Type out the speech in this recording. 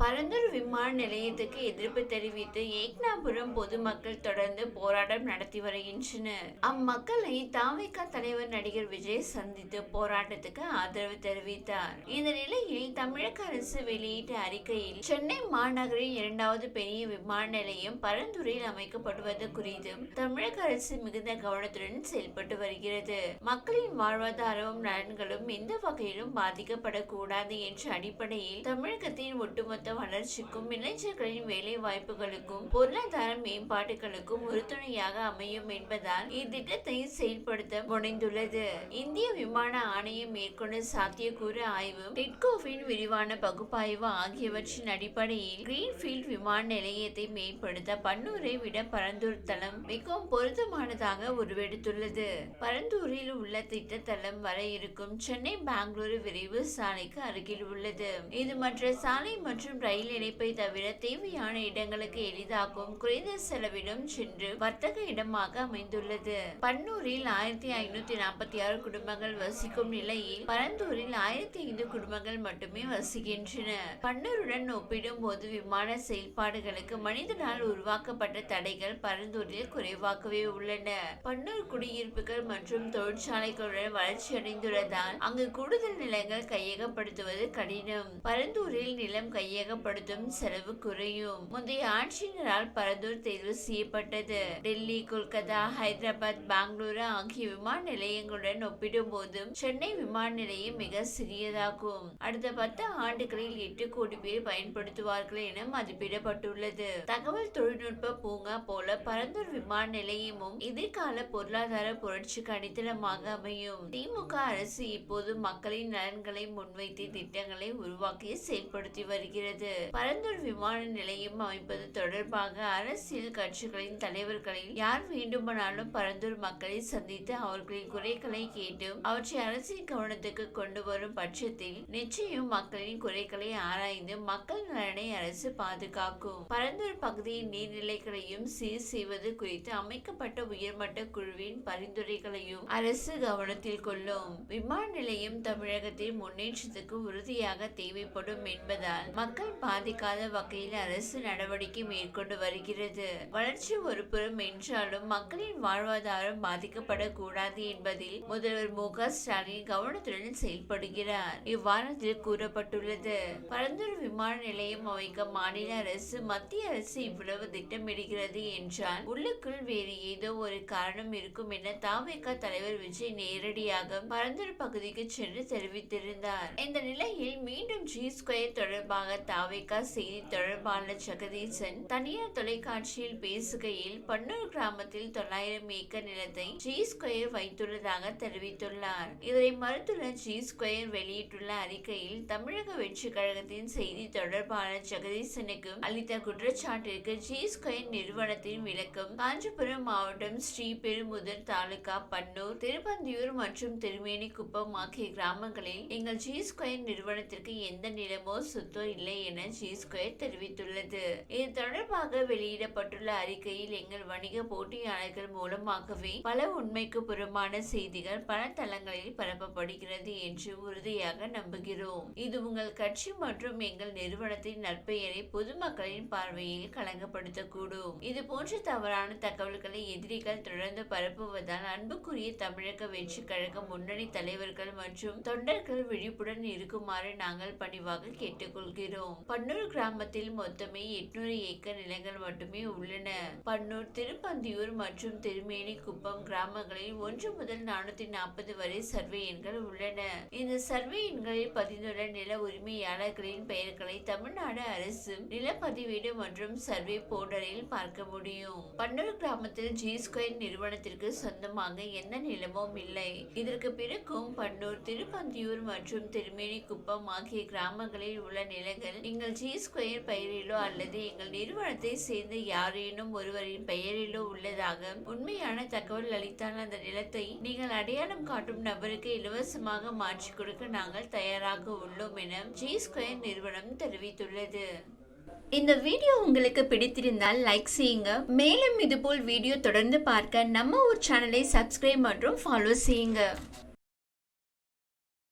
பரந்தூர் விமான நிலையத்துக்கு எதிர்ப்பு தெரிவித்து ஏக்னாபுரம் பொதுமக்கள் தொடர்ந்து போராட்டம் நடத்தி வருகின்றனர். அம்மக்களை தாவேகா தலைவர் நடிகர் விஜய் சந்தித்து போராட்டத்துக்கு ஆதரவு தெரிவித்தார். இந்த நிலையில் தமிழக அரசு வெளியிட்ட அறிக்கையில் சென்னை மாநகரில் இரண்டாவது பெரிய விமான நிலையம் பரந்தூரில் அமைக்கப்படுவது குறித்தும் தமிழக அரசு மிகுந்த கவனத்துடன் செயல்பட்டு வருகிறது. மக்களின் வாழ்வாதாரமும் நலன்களும் எந்த வகையிலும் பாதிக்கப்படக்கூடாது என்ற அடிப்படையில் தமிழகத்தின் ஒட்டுமொத்த வளர்ச்சிக்கும் இளைஞர்களின் வேலை வாய்ப்புகளுக்கும் பொருளாதார மேம்பாடுகளுக்கும் உறுதுணையாக அமையும் என்பதால் இத்திட்டத்தை செயல்படுத்த முனைந்துள்ளது. இந்திய விமான ஆணையம் மேற்கொண்ட சாத்தியக்கூறு ஆய்வு டிட்கோவின் விரிவான பகுப்பாய்வு ஆகியவற்றின் அடிப்படையில் கிரீன்ஃபீல்ட் விமான நிலையத்தை மேம்படுத்த பன்னூரை விட பரந்தூர் தளம் மிகவும் பொருத்தமானதாக உருவெடுத்துள்ளது. பரந்தூரில் உள்ள திட்டத்தளம் வர இருக்கும் சென்னை பெங்களூரு விரைவு சாலைக்கு அருகில் உள்ளது. இது மற்ற சாலை மற்றும் ரயில் இணைப்பை தவிர தேவையான இடங்களுக்கு எளிதாகவும் குறைந்த செலவிலும் சென்று வர்த்தக இடமாக அமைந்துள்ளது. பன்னூரில் ஆயிரத்தி ஐநூத்தி நாற்பத்தி ஆறு குடும்பங்கள் வசிக்கும் நிலையில் பரந்தூரில் ஆயிரத்தி ஐந்து குடும்பங்கள் மட்டுமே வசிக்கின்றன. பன்னூருடன் ஒப்பிடும் போது விமான செயல்பாடுகளுக்கு மனிதனால் உருவாக்கப்பட்ட தடைகள் பரந்தூரில் குறைவாகவே உள்ளன. பன்னூர் குடியிருப்புகள் மற்றும் தொழிற்சாலைகளுடன் வளர்ச்சி அடைந்துள்ளதால் அங்கு கூடுதல் நிலங்கள் கையகப்படுத்துவது கடினம். பரந்தூரில் நிலம் கையகப்படுத்தும் செலவு குறையும். முந்தைய ஆட்சியினரால் பரந்தூர் தேர்வு செய்யப்பட்டது. டெல்லி கொல்கத்தா ஹைதராபாத் பெங்களூரு ஆகிய விமான நிலையங்களுடன் ஒப்பிடும் போதும் சென்னை விமான நிலையம் மிக சிறியதாகும். அடுத்த பத்து ஆண்டுகளில் எட்டு கோடி பேர் பயன்படுத்துவார்கள் என மதிப்பிடப்பட்டுள்ளது. தகவல் தொழில்நுட்ப பூங்கா போல பரந்தூர் விமான நிலையமும் எதிர்கால பொருளாதார புரட்சிக்கு அடித்தளமாக அமையும். திமுக அரசு இப்போது மக்களின் நலன்களை முன்வைத்து திட்டங்களை உருவாக்கி செயல்படுத்தி வருகிறது. பரந்தூர் விமான நிலையம் அமைப்பது தொடர்பாக அரசியல் கட்சிகளின் தலைவர்களில் யார் வேண்டுமானாலும் பரந்தூர் மக்களை சந்தித்து அவர்களின் குறைகளை கேட்டும் அவற்றை அரசின் கவனத்துக்கு கொண்டு வரும் பட்சத்தில் நிச்சயம் மக்களின் குறைகளை ஆராய்ந்து மக்கள் நலனை அரசு பாதுகாக்கும். பரந்தூர் பகுதியின் நீர்நிலைகளையும் சீர் செய்வது குறித்து அமைக்கப்பட்ட உயர்மட்ட குழுவின் பரிந்துரைகளையும் அரசு கவனத்தில் கொள்ளும். விமான நிலையம் தமிழகத்தின் முன்னேற்றத்துக்கு உறுதியாக தேவைப்படும் என்பதால் மக்கள் பாதிக்காத வகையில் அரசு நடவடிக்கை மேற்கொண்டு வருகிறது. வளர்ச்சி ஒரு புறம் என்றாலும் மக்களின் வாழ்வாதாரம் பாதிக்கப்படக்கூடாது என்பதில் முதல்வர் மு க ஸ்டாலின் கவனத்துடன் செயல்படுகிறார். இவ்வாரத்தில் கூறப்பட்டுள்ளது. பரந்தூர் விமான நிலையம் அமைக்க மாநில அரசு மத்திய அரசு இவ்வளவு திட்டமிடுகிறது என்றால் உள்ளுக்குள் வேறு ஏதோ ஒரு காரணம் இருக்கும் என தாவேகா தலைவர் விஜய் நேரடியாக பரந்தூர் பகுதிக்கு சென்று தெரிவித்திருந்தார். இந்த நிலையில் மீண்டும் ஜி ஸ்கொயர் தொடர்பாக தாவேகா செய்தி தொடர்பாளர் ஜெகதீசன் தனியார் தொலைக்காட்சியில் பேசுகையில் பன்னூர் கிராமத்தில் தொள்ளாயிரம் ஏக்கர் நிலத்தை ஜி ஸ்கொயர் வைத்துள்ளதாக தெரிவித்துள்ளார். இதனை மறுத்துள்ள ஜி ஸ்கொயர் வெளியிட்டுள்ள அறிக்கையில் தமிழக வெற்றி கழகத்தின் செய்தி தொடர்பாளர் ஜெகதீசனுக்கு அளித்த குற்றச்சாட்டிற்கு ஜி ஸ்கொயர் நிறுவனத்தின் விளக்கம் காஞ்சிபுரம் மாவட்டம் ஸ்ரீபெருமுதர் தாலுகா பன்னூர் திருப்பந்தியூர் மற்றும் திருமேனிக்குப்பம் ஆகிய கிராமங்களில் எங்கள் ஜி ஸ்கொயர் நிறுவனத்திற்கு எந்த நிலமோ சொத்தோ இல்லை என ஜி ஸ்கொயர் தெரிவித்துள்ளது. இது தொடர்பாக வெளியிடப்பட்டுள்ள அறிக்கையில் எங்கள் வணிக போட்டியாளர்கள் மூலமாகவே பல உண்மைக்கு புறமான செய்திகள் பல தளங்களில் பரப்பப்படுகிறது என்று உறுதியாக நம்புகிறோம். இது உங்கள் கட்சி மற்றும் எங்கள் நிறுவனத்தின் நற்பெயரை பொதுமக்களின் பார்வையில் களங்கப்படுத்தக்கூடும் இது போன்ற தவறான தகவல்களை எதிரிகள் தொடர்ந்து பரப்புவதால் அன்புக்குரிய தமிழக வெற்றி கழக முன்னணி தலைவர்கள் மற்றும் தொண்டர்கள் விழிப்புடன் இருக்குமாறு நாங்கள் பணிவாக கேட்டுக்கொள்கிறோம். பன்னூர் கிராமத்தில் மொத்தமே எட்நூறு ஏக்கர் நிலங்கள் மட்டுமே உள்ளன. பன்னூர் திருப்பந்தியூர் மற்றும் திருமேனி குப்பம் கிராமங்களில் ஒன்று முதல் நானூத்தி நாற்பது வரை சர்வே எண்கள் உள்ளன. இந்த சர்வே எண்களில் பதிந்துள்ள நில உரிமையாளர்களின் பெயர்களை தமிழ்நாடு அரசு நிலப்பதிவேடு மற்றும் சர்வே போர்டலில் பார்க்க முடியும். பன்னூர் கிராமத்தில் ஜி ஸ்கொயர் நிறுவனத்திற்கு சொந்தமாக எந்த நிலமும் இல்லை. இதற்கு பிறகும் பன்னூர் திருப்பந்தியூர் மற்றும் திருமேனி குப்பம் ஆகிய கிராமங்களில் உள்ள நிலங்கள் நீங்கள் ஜி ஸ்கொயர் பெயரிலோ அல்லது எங்கள் நிறுவனத்தை சேர்ந்த யாரேனும் ஒருவரின் பெயரிலோ உள்ளதாக உண்மையான தகவல் அளித்தால் அந்த நிலத்தை நீங்கள் அடையாளம் காட்டும் நபருக்கு இலவசமாக மாற்றி கொடுக்க நாங்கள் தயாராக உள்ளோம் என ஜி ஸ்கொயர் நிறுவனம் தெரிவித்துள்ளது. இந்த வீடியோ உங்களுக்கு பிடித்திருந்தால் லைக் செய்யுங்க. மேலும் இதுபோல் வீடியோ தொடர்ந்து பார்க்க நம்ம ஒரு சேனலை சப்ஸ்கிரைப் மற்றும் ஃபாலோ செய்யுங்க.